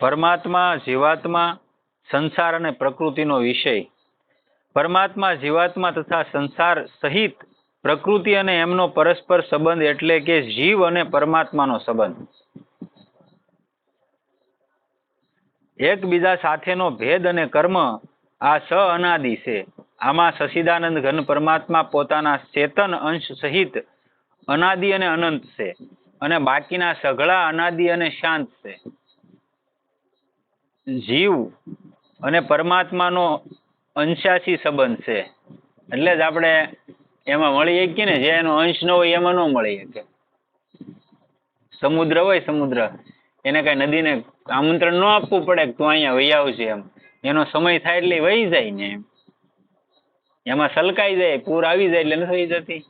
પરમાત્મા, જીવાત્મા, સંસાર અને પ્રકૃતિનો વિષય. પરમાત્મા, જીવાત્મા તથા સંસાર સહિત પ્રકૃતિ અને એમનો પરસ્પર સંબંધ એટલે કે જીવ અને પરમાત્માનો સંબંધ. એકબીજા સાથેનો ભેદ અને કર્મ આ સ અનાદિ છે. આમાં સશિદાનંદ ઘન પરમાત્મા પોતાના ચેતન અંશ સહિત અનાદિ અને અનંત છે અને બાકીના સઘળા અનાદિ અને શાંત છે. જીવ અને પરમાત્માનો અંશાસી સંબંધ છે. એટલે જ આપણે એમાં મળી શકીએ ને, જે એનો અંશ ન હોય એમાં ન મળી શકે. સમુદ્ર હોય સમુદ્ર, એને કઈ નદીને આમંત્રણ ન આપવું પડે કે તું અહીંયા વહી આવશે એમ. એનો સમય થાય એટલે વહી જાય ને એમ. એમાં સલકાઈ જાય, પૂર આવી જાય એટલે નથી જતી.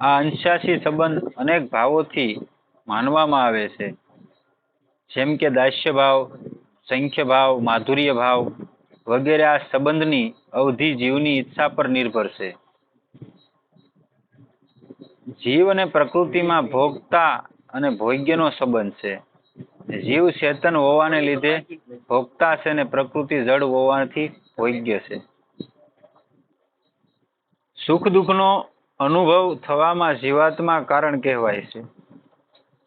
આ અંશાસી સંબંધ અનેક ભાવોથી માનવામાં આવે છે. જેમ કે દાસ્ય ભાવ, સંખ્ય ભાવ, માધુર્ય ભાવ વગેરે આ સંબંધની અવધિ જીવની ઈચ્છા પર નિર્ભર છે. જીવ અને પ્રકૃતિમાં ભોગતા અને ભોગ્યનો સંબંધ છે. જીવ ચેતન હોવાને લીધે ભોગતા છે અને પ્રકૃતિ જડ હોવાથી ભોગ્ય છે. સુખ દુઃખનો અનુભવ થવામાં જીવાત્મા કારણ કહેવાય છે.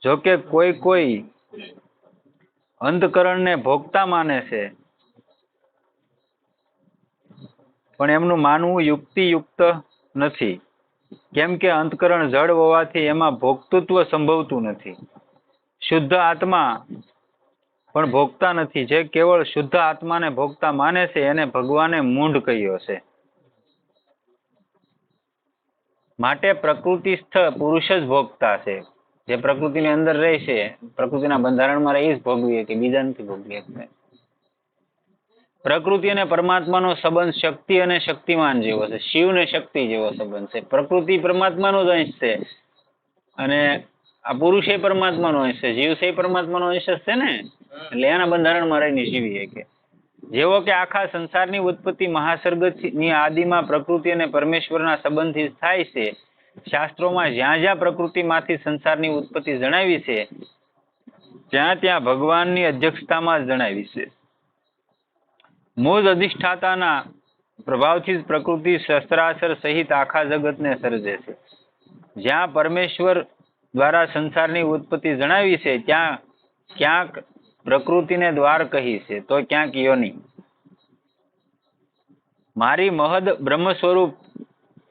જો કે કોઈ કોઈ અંતકરણને ભોગતા માને છે. પણ એમનું માનવું યુક્તિયુક્ત નથી. કેમ કે અંતકરણ જળ હોવાથી એમાં ભોક્તૃત્વ સંભવતું નથી. શુદ્ધ આત્મા પણ ભોગતા નથી. જે કેવળ શુદ્ધ આત્માને ભોગતા માને છે, એને ભગવાને મૂંઢ કહ્યો છે. માટે પ્રકૃતિસ્થ પુરુષ જ ભોગતા છે. જે પ્રકૃતિની અંદર રહે પ્રકૃતિના બંધારણમાં રહી જ ભોગવીએ કે બીજા નથી ભોગવી પ્રકૃતિ અને પરમાત્માનો સંબંધ શક્તિ અને શક્તિમાન જેવો છે શિવ ને શક્તિ જેવો સંબંધ છે. પ્રકૃતિ પરમાત્માનો જ અંશ છે. અને આ પુરુષ એ પરમાત્માનો અંશ છે, જીવ છે પરમાત્માનો અંશ છે ને? એટલે એના બંધારણમાં રહીને જીવીએ કે જેવો કે આખા સંસારની ઉત્પત્તિ મહાસર્ગની આદિમાં પ્રકૃતિ અને પરમેશ્વરના સંબંધથી થાય છે, શાસ્ત્રોમાં જ્યાં જ્યાં પ્રકૃતિમાંથી સંસારની ઉત્પત્તિ જણાવી છે, ત્યાં ત્યાં ભગવાનની અધ્યક્ષતામાં જણાવી છે. મૂળ અધિષ્ઠાતાના પ્રભાવથી જ પ્રકૃતિ શસ્ત્રાસર સહિત આખા જગતને સર્જે છે. જ્યાં પરમેશ્વર દ્વારા સંસારની ઉત્પત્તિ જણાવી છે, ત્યાં ક્યાંક પ્રકૃતિને દ્વાર કહી છે, તો ક્યાંક યોની. મારી મહદ બ્રહ્મ સ્વરૂપ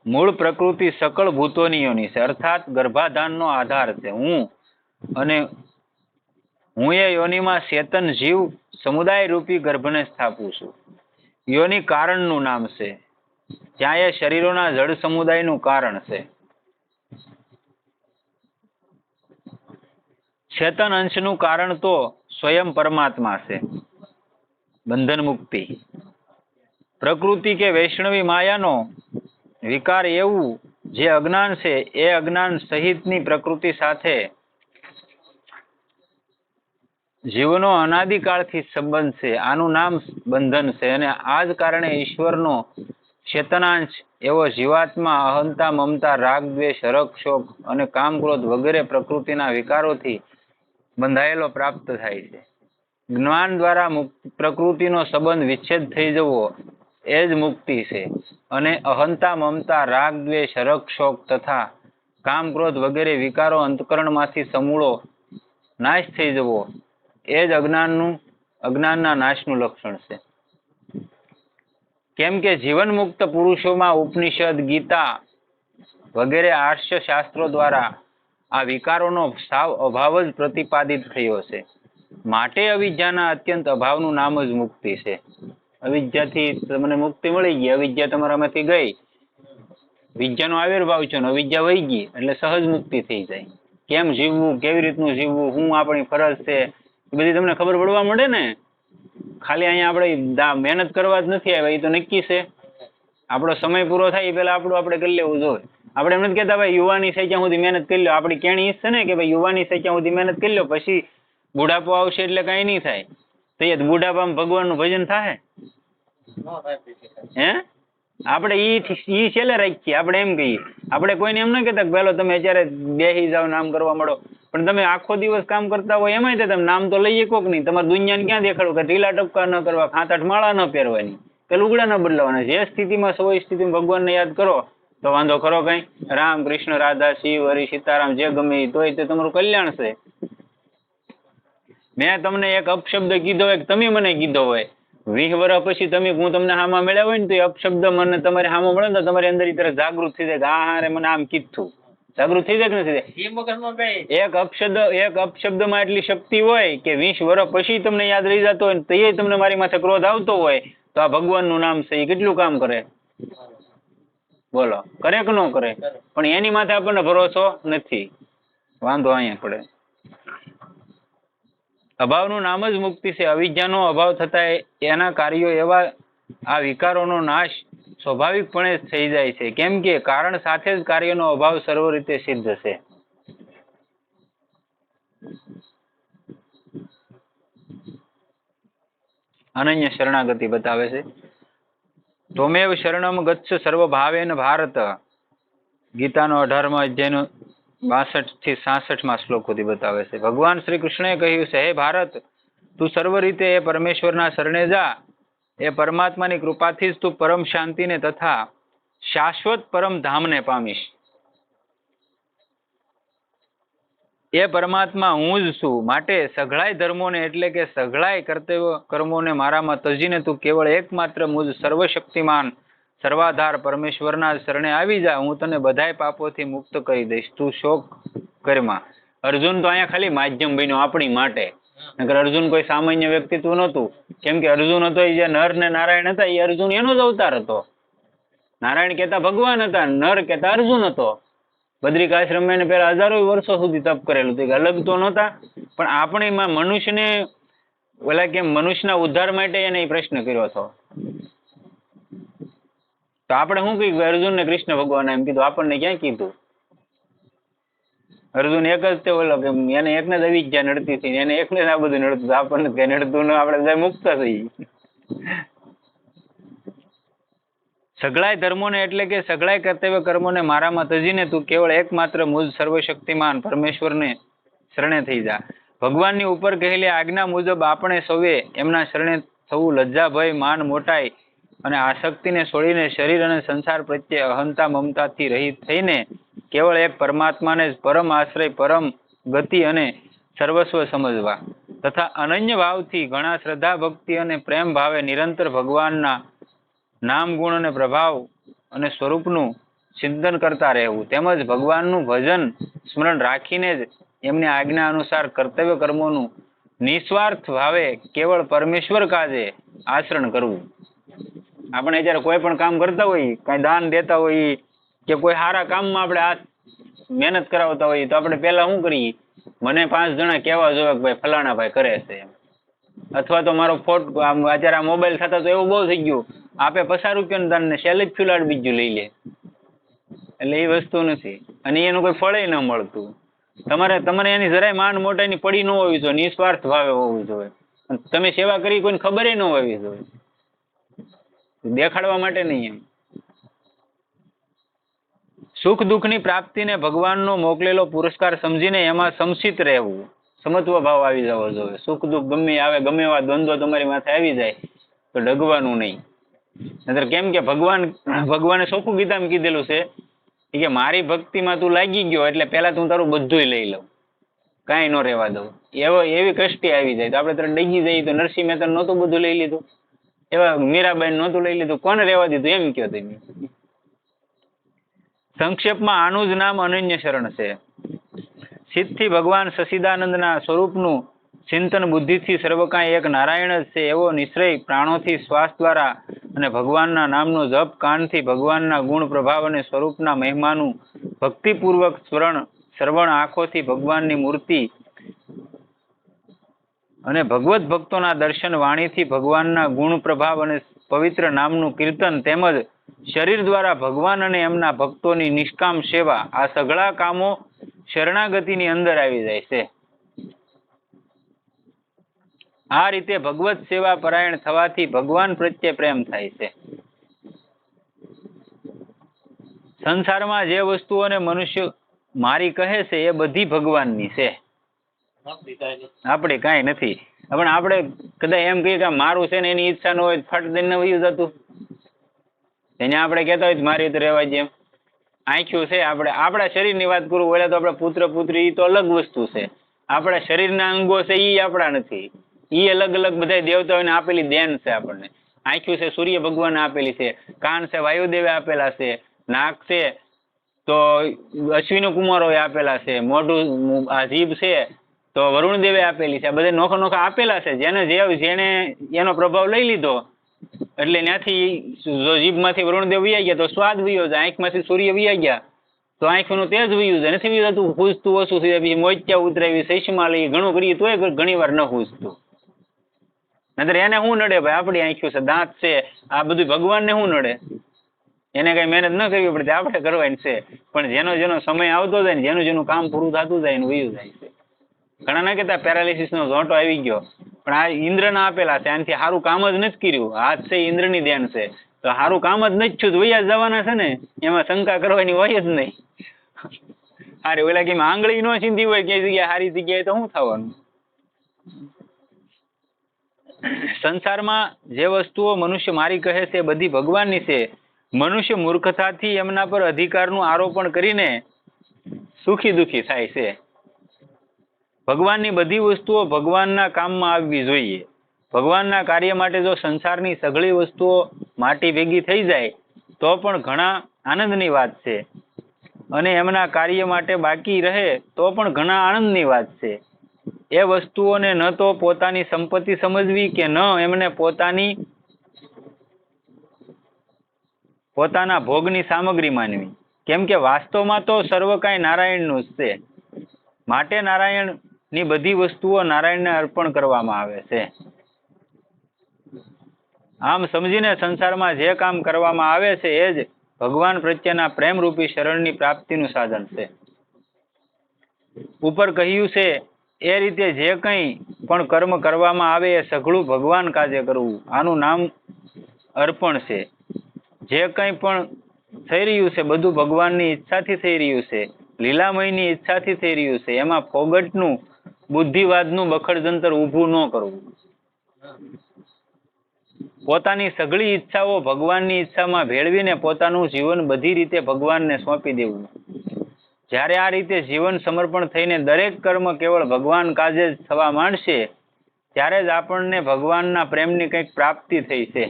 મૂળ પ્રકૃતિ સકળ ભૂતોની યોની છે, અર્થાત ગર્ભાધાનનો આધાર છે. હું અને હું એ યોનિમાં ચેતન જીવ સમુદાય રૂપી ગર્ભને સ્થાપું છું. યોની કારણનું નામ છે, જ્યાં એ શરીરોના જળ સમુદાયનું કારણ છે. ચેતન અંશનું કારણ તો સ્વયં પરમાત્મા છે. બંધન મુક્તિ. પ્રકૃતિ કે વૈષ્ણવી માયાનો વિકાર એવું જે અજ્ઞાન છે, એ અજ્ઞાન સહિતની પ્રકૃતિ સાથે જીવનો અનાદિકાળથી સંબંધ છે. આનું નામ બંધન છે અને આ જ કારણે ઈશ્વરનો ચેતનાંશ એવો જીવાત્મા, અહંતા, મમતા રાગ દ્વેષ હરખ શોક અને કામ ક્રોધ વગેરે પ્રકૃતિના વિકારોથી બંધાયેલો પ્રાપ્ત થાય છે. જ્ઞાન દ્વારા મુક્ત, પ્રકૃતિનો સંબંધ વિચ્છેદ થઈ જવો એ જ મુક્તિ છે. અને અહંતા, મમતા, રાગ, દ્વેષ રક શોક તથા કામ, ક્રોધ વગેરે વિકારો અંતકરણમાંથી સમૂળો નાશ થઈ જવો એ જ અજ્ઞાનનું, અજ્ઞાનના નાશનું લક્ષણ છે. કેમ કે જીવન મુક્ત પુરુષોમાં ઉપનિષદ, ગીતા વગેરે આર્ષ્ય શાસ્ત્રો દ્વારા આ વિકારોનો સાવ, અભાવ જ પ્રતિપાદિત થયો છે. માટે અવિદ્યાના અત્યંત અભાવનું નામ જ મુક્તિ છે. અવિદ્યાથી તમને મુક્તિ મળી ગઈ. અવિદ્યા તમારામાંથી ગઈ. વિદ્યાનો આવિર્ભાવ છે અવિદ્યા વહી ગઈ એટલે સહજ મુક્તિ થઈ જાય. કેમ જીવવું, કેવી રીતનું જીવવું શું આપણી ફરજ છે, એ બધી તમને ખબર પડવા મળે ને? ખાલી અહીંયા આપણે મહેનત કરવા જ નથી આવ્યા, એ તો નક્કી છે. આપણો સમય પૂરો થાય એ પહેલા આપણું આપણે કરી લેવું જોઈએ. આપણે એમ નથી કહેતા ભાઈ યુવાની ત્યાં સુધી મહેનત કરી લો આપણી કેણી છે ને કે ભાઈ યુવાની ત્યાં સુધી મહેનત કરી લો પછી બુઢાપો આવશે એટલે કાંઈ નહીં થાય. તો એ બુઢાપામાં ભગવાનનું ભજન થાય હે? આપણે ઈ ઈ છેલ્લે રાખીએ. આપણે એમ કહીએ. આપણે કોઈને એમ ન કહેતા કે પેલો તમે અત્યારે બેસી જાઓ, નામ કરવા મળો પણ તમે આખો દિવસ કામ કરતા હોય એમાંય તમે નામ તો લઈએ કોક નહીં. તમારે દુનિયાને ક્યાં દેખાડવું? કે ઢીલા ટપકા ન કરવા ખાતાઠ માળા ન પહેરવાની. કે લુગડા ન બદલાવાના જે સ્થિતિમાં સૌ સ્થિતિમાં ભગવાનને યાદ કરો. તો વાંધો ખરો કઈ. રામ, કૃષ્ણ, રાધા, શિવ, હરિ, સીતારામ, જે ગમે તોય તે તમારું કલ્યાણ છે. મેં તમને એક અપશબ્દ કીધો હોય તમે મને કીધો હોય. વીસ વર્ષ પછી તમે, હું તમને હામાં મળ્યા હોય ને તો એ અપશબ્દ મને તમારે હામાં મળે તો તમારી અંદર તરફ જાગૃત થઈ જાય હા હારે મને આમ કીધું. જાગૃત થઈ જાય કે નથી એક અપશબ્દ, એક અપશબ્દમાં એટલી શક્તિ હોય કે વીસ વર્ષ પછી તમને યાદ રહી જતો હોય તો તમને મારી માથે ક્રોધ આવતો હોય. તો આ ભગવાનનું નામ છે એ કેટલું કામ કરે? બોલો. કરે કે ન કરે? પણ એની માથે આપણને ભરોસો નથી. વાંધો અહીંયા પડે. અભાવનું નામ જ મુક્તિ છે. અવિદ્યાનો અભાવ થતા એના કાર્યો એવા આ વિકારોનો નાશ સ્વાભાવિકપણે થઈ જાય છે. કેમ કે કારણ સાથે જ કાર્યનો અભાવ સર્વ રીતે સિદ્ધ છે. અનન્ય શરણાગતિ બતાવે છે. તોમેવ શરણમ ગચ્છ સર્વ ભાવેન ભારત. ગીતાનો અઢારમો અધ્યાયનો બાસઠથી સાસઠમાં શ્લોક સુધી બતાવે છે. ભગવાન શ્રી કૃષ્ણએ કહ્યું છે, હે ભારત, તું સર્વ રીતે એ પરમેશ્વરના શરણે જા. એ પરમાત્માની કૃપાથી જ તું પરમ શાંતિને તથા શાશ્વત પરમ ધામને પામીશ. એ પરમાત્મા હું જ છું. માટે સઘળાય ધર્મોને એટલે કે સઘળાય કર્તવ્ય કર્મોને મારામાં તજીને તું કેવળ એકમાત્ર મુજ સર્વશક્તિમાન, સર્વાધાર પરમેશ્વરના શરણે આવી જા. હું તને બધાય પાપોથી મુક્ત કરી દઈશ. તું શોક કરમાં અર્જુન તો અહીંયા ખાલી માધ્યમ બન્યો આપણી માટે. નકર અર્જુન કોઈ સામાન્ય વ્યક્તિત્વ નહોતું. કેમ કે અર્જુન હતો એ જે નર ને નારાયણ હતા એ અર્જુન એનો જ અવતાર હતો. નારાયણ કહેતા ભગવાન હતા, નર કહેતા અર્જુન હતો. બદ્રિકાશ્રમ એને પહેલા હજારો વર્ષો સુધી તપ કરેલું હતું અલગ તો નહોતા, પણ આપણીમાં મનુષ્યને, ઓલા કેમ મનુષ્યના ઉદ્ધાર માટે એને પ્રશ્ન કર્યો હતો. તો આપણે શું કહીએ અર્જુન ને કૃષ્ણ ભગવાન એમ કીધું, આપણને ક્યાં કીધું? અર્જુન એક જ તે ઓલો કે એને એકને જ અવિદ્યા નડતી હતી, એને એકને જ આ બધું નડતું આપણને કઈ નડતું ન, આપણે મુક્ત થઈ સગળાય ધર્મોને એટલે કે સઘળાય કર્તવ્ય કર્મોને મારામાં તજીને તું કેવળ એકમાત્ર મૂળ સર્વશક્તિમાન પરમેશ્વરને શરણે થઈ જા. ભગવાનની ઉપર કહેલી આજ્ઞા મુજબ આપણે સૌએ એમના શરણે થવું લજ્જા ભય માન મોટાઈ અને આસક્તિને છોડીને શરીર અને સંસાર પ્રત્યે અહંતા મમતાથી રહિત થઈને કેવળ એક પરમાત્માને જ પરમ આશ્રય, પરમ ગતિ અને સર્વસ્વ સમજવા. તથા અનન્ય ભાવથી ઘણા શ્રદ્ધા, ભક્તિ અને પ્રેમ ભાવે નિરંતર ભગવાનના નામ, ગુણ અને પ્રભાવ અને સ્વરૂપનું ચિંતન કરતા રહેવું. તેમજ ભગવાનનું ભજન સ્મરણ રાખીને જ એમની આજ્ઞા અનુસાર કર્તવ્ય કર્મોનું નિસ્વાર્થ ભાવે કેવળ પરમેશ્વર કાજે આચરણ કરવું. આપણે જ્યારે કોઈ પણ કામ કરતા હોઈએ, કાંઈ દાન દેતા હોઈએ કે કોઈ સારા કામમાં આપણે આ મહેનત કરાવતા હોઈએ, તો આપણે પહેલા શું કરીએ? મને પાંચ જણા કહેવા જોઈએ કે ભાઈ ફલાણા ભાઈ કરે છે અથવા તો મારો ફોટો, આમ અત્યારે આ મોબાઈલ થતા તો એવું બહુ થઈ ગયું આપે પચાસ રૂપિયાનું દાન ને સેલે જ ફ્યુલાડ બીજું લઈ લે. એટલે એ વસ્તુ નથી. અને એનું કોઈ ફળે ન મળતું. તમારે તમારે એની જરાય માન મોટાની પડી ન હોવી જોઈએ, નિસ્વાર્થ ભાવે હોવું જોઈએ. તમે સેવા કરી કોઈને ખબર ન હોવી જોઈએ. દેખાડવા માટે નહીં એમ. સુખ દુઃખની પ્રાપ્તિને ભગવાનનો મોકલેલો પુરસ્કાર સમજીને એમાં સમસિત રહેવું. સમત્વ ભાવ આવી જવો જોઈએ. સુખ દુઃખ ગમે આવે, ગમે એવા દ્વંદ્વ તમારી માથે આવી જાય, તો ડગવાનું નહીં. નહીતર કેમ કે ભગવાન, ભગવાને સોખું ગીતામાં કીધેલું છે કે મારી ભક્તિમાં તું લાગી ગયો એટલે પહેલા તું તારું બધું લઈ લઉં. કાંઈ ન રહેવા દઉં. એવો, એવી કષ્ટી આવી જાય. તો આપણે તરત ડગી જઈએ તો નરસિંહ મહેતા નહોતું બધું લઈ લીધું. એવા મીરાબાઈ નહોતું લઈ લીધું. કોને રહેવા દીધું? એમ કયો તમે. સંક્ષેપમાં આનું જ નામ અનન્ય શરણ છે. સિદ્ધથી ભગવાન સસીદાનંદના સ્વરૂપનું ચિંતન બુદ્ધિથી સર્વ કાંઈ એક નારાયણ જ છે એવો નિશ્ચય પ્રાણોથી શ્વાસ દ્વારા અને ભગવાનના નામનો જપ કાનથી ભગવાનના ગુણ પ્રભાવ અને સ્વરૂપના મહિમાનું ભક્તિપૂર્વક સ્મરણ, શ્રવણ આંખોથી ભગવાનની મૂર્તિ અને ભગવત ભક્તોના દર્શન વાણીથી ભગવાનના ગુણ પ્રભાવ અને પવિત્ર નામનું કીર્તન તેમજ શરીર દ્વારા ભગવાન અને એમના ભક્તોની નિષ્કામ સેવા આ સઘળા કામો શરણાગતિની અંદર આવી જાય છે. આ રીતે ભગવત સેવા પરાયણ થવાથી ભગવાન પ્રત્યે પ્રેમ થાય છે. સંસારમાં જે વસ્તુઓને મનુષ્ય મારી કહે છે, એ બધી ભગવાનની છે. આપણે કાંઈ નથી. પણ આપણે કદાચ એમ કહીએ કે મારું છે ને એની ઈચ્છા ન હોય ફટ દઈને વયું જતું. એને આપણે કહેતા હોય મારી રીતે રહેવા જેમ આંખ્યું છે આપણે, આપણા શરીરની વાત કરું, ઓલા તો આપણે પુત્ર પુત્રી તો અલગ વસ્તુ છે. આપણા શરીરના અંગો છે, ઈ આપણા નથી. ઈ અલગ અલગ બધા દેવતાઓને આપેલી દેન છે આપણને. આંખ્યું છે, સૂર્ય ભગવાન આપેલી છે, કાન છે, વાયુદેવે આપેલા છે, નાક છે, તો અશ્વિનો કુમારોએ આપેલા છે, મોઢું આ જીભ છે, તો વરુણ દેવે આપેલી છે, આ બધા નોખા નોખા આપેલા છે, જેને જે જેને એનો પ્રભાવ લઈ લીધો, એટલે ત્યાંથી જો જીભમાંથી વરુણદેવ વૈયા ગયા, તો સ્વાદ વયો જાય, આંખમાંથી સૂર્ય વૈયા ગયા, તો આંખનું તેજ વયું જાય, નથી વયું જતું ખૂજતું ઓછું થઈ જાય મોચ્યા ઉતરાવી સૈસમાં લઈ ઘણું કરીએ, તોય ઘણી વાર ન ખૂજતું નહીતર એને શું નડે ભાઈ? આપણી આંખ્યું છે, દાંત છે, આ બધું ભગવાનને શું નડે? એને કઈ મહેનત ન કરવી પડતી, આપણે કરવાની છે. પણ જેનો જેનો સમય આવતો જાય ને, જેનું જેનું કામ પૂરું થતું જાય ને વયું જાય છે. ઘણા ના કહેતા પેરાલિસિસ નો ઝોંટો આવી ગયો. પણ આ ઇન્દ્રના આપેલા છે, આનાથી સારું કામ જ નથી કર્યું. હાથ છે ઇન્દ્રની ધ્યાન છે. તો સારું કામ જ નથી છું વૈયા જવાના છે ને? એમાં શંકા કરવાની હોય જ નહીં. અરે ઓલા કે આંગળી નો ચીંધી હોય, કે જગ્યાએ સારી જગ્યાએ તો શું થવાનું? સંસારમાં જે વસ્તુઓ મનુષ્ય મારી કહે છે, બધી ભગવાનની છે. મનુષ્ય મૂર્ખતાથી એમના પર અધિકારનું આરોપણ કરીને સુખી દુખી થાય છે. ભગવાનની બધી વસ્તુઓ ભગવાનના કામમાં આવવી જોઈએ. ભગવાનના કાર્ય માટે જો સંસારની સઘળી વસ્તુઓ માટી ભેગી થઈ જાય, તો પણ ઘણા આનંદની વાત છે. અને એમના કાર્ય માટે બાકી રહે, તો પણ ઘણા આનંદની વાત છે. એ વસ્તુઓને ન તો પોતાની સંપત્તિ સમજવી કે ન એમને પોતાની પોતાના ભોગની સામગ્રી માનવી. કેમ કે વાસ્તવમાં તો સર્વ કાંઈ નારાયણનું જ છે. માટે નારાયણની બધી વસ્તુઓ નારાયણને અર્પણ કરવામાં આવે છે. આમ સમજીને સંસારમાં જે કામ કરવામાં આવે છે એ જ ભગવાન પ્રત્યેના પ્રેમરૂપી શરણની પ્રાપ્તિનું સાધન છે. ઉપર કહ્યું છે એ રીતે જે કંઈ પણ કર્મ કરવામાં આવે એ સઘળું ભગવાન કાજે કરવું. આનું નામ અર્પણ છે. જે કંઈ પણ થઈ રહ્યું છે, બધું ભગવાનની ઈચ્છાથી થઈ રહ્યું છે, લીલામયની ઈચ્છાથી થઈ રહ્યું છે, એમાં ફોગટનું, બુદ્ધિવાદનું બખડજંતર ઊભું ન કરવું. પોતાની સઘળી ઈચ્છાઓ ભગવાનની ઈચ્છામાં ભેળવીને પોતાનું જીવન બધી રીતે ભગવાનને સોંપી દેવું. જ્યારે આ રીતે જીવન સમર્પણ થઈને દરેક કર્મ કેવળ ભગવાન કાજે થવા માંડશે, ત્યારે જ આપણને ભગવાનના પ્રેમની કંઈક પ્રાપ્તિ થઈ છે.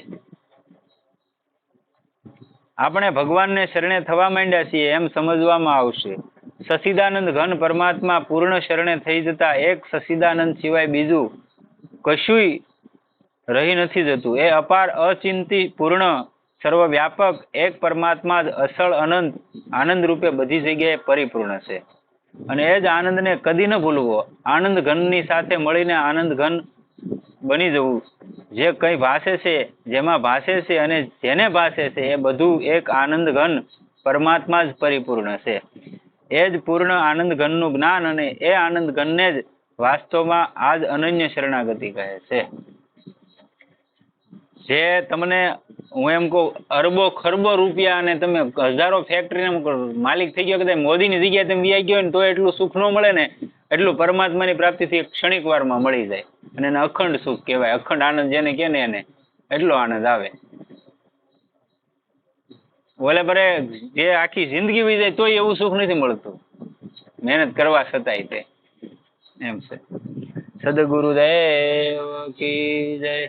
આપણે ભગવાનને શરણે થવા માંડ્યા છીએ એમ સમજવામાં આવશે. સશિદાનંદ ઘન પરમાત્મા પૂર્ણ શરણે થઈ જતા એક સશિદાનંદ સિવાય બીજું કશુંય રહી નથી જતું. એ અપાર અચિંતી પૂર્ણ સર્વવ્યાપક, એક પરમાત્મા જ અસળ અનંત આનંદ રૂપે બધી જગ્યાએ પરિપૂર્ણ છે. અને એ જ આનંદને કદી ન ભૂલવો. આનંદ ઘનની સાથે મળીને આનંદ ઘન બની જવું. જે કંઈ ભાષે છે, જેમાં ભાષે છે અને જેને ભાષે છે, એ બધું એક આનંદ ઘન, પરમાત્મા જ પરિપૂર્ણ છે. એ જ પૂર્ણ આનંદ ઘનનું જ્ઞાન અને એ આનંદ ઘનને જ વાસ્તવમાં આ જ અનન્ય શરણાગતિ કહે છે. જે તમને હું એમ કહું, અરબો ખરબો રૂપિયા અને તમે હજારો ફેક્ટરીના માલિક થઈ ગયો કદાચ મોદીની જગ્યાએ તમે વ્યાઈ ગયો ને તો એટલું સુખ ન મળે ને, એટલું પરમાત્માની પ્રાપ્તિથી ક્ષણિક વારમાં મળી જાય. અને એને અખંડ સુખ કહેવાય, અખંડ આનંદ જેને કે ને એને, એટલો આનંદ આવે. ઓલે પરે જે આખી જિંદગી વી જાય તોય એવું સુખ નથી મળતું. મહેનત કરવા છતાંય તે. એમ છે. સદગુરુદેવ કી જય.